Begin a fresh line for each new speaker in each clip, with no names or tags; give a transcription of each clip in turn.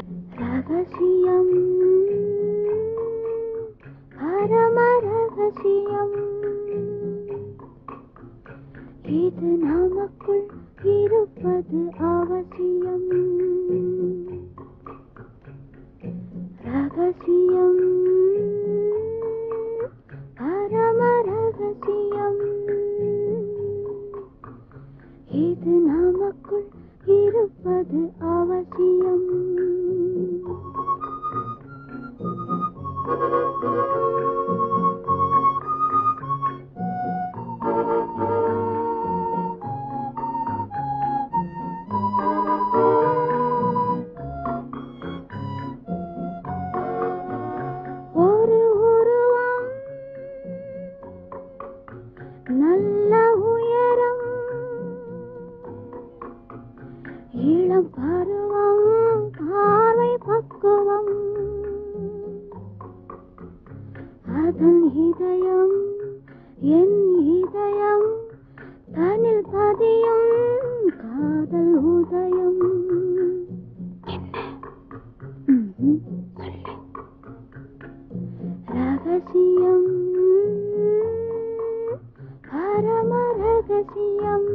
ரகசியம். பரம ரகசியம் இது நமக்குள் இருப்பது அவசியம். ரகசியம். பரம ரகசியம் இது நமக்குள் இருப்பது அவசியம். நல்ல உயரம். இளம் பருவம் பார்வை பக்குவம். அதன் இதயம் என் இதயம் தனில் பதியும் காதல் உதயம். ரகசியம் ரகசியம்.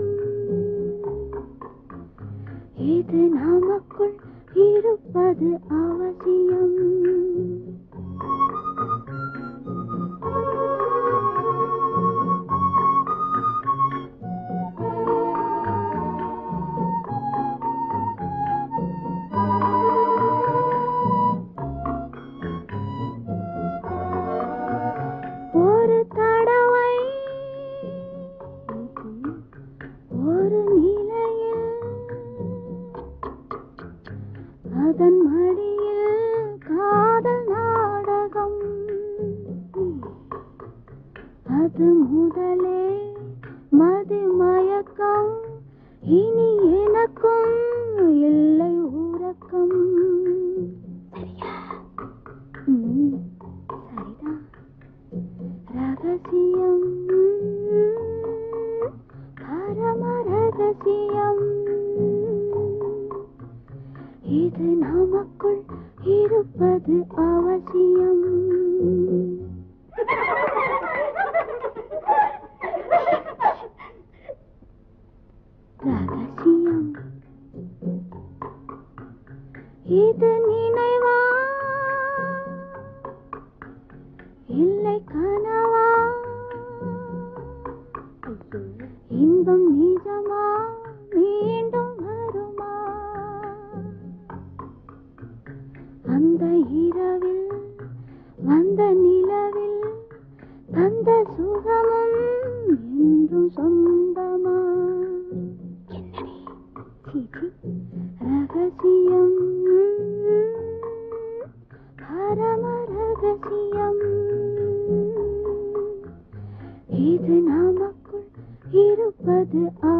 இது நமக்குள் இருப்பது அவசியம். அதன் மடியில் காதல் நாடகம். அது முதலே மதி மயக்கம் இனி நமக்குள் இருப்பது அவசியம். ரகசியம். இது நினைவா? இல்லை கனவா? இன்பம் நிஜமா? வந்த நிலவில் வந்த சுகமும் என்றும் சொந்தமா? ரகசியம். பரம ரகசியம். இது நமக்குள் இருப்பது ஆ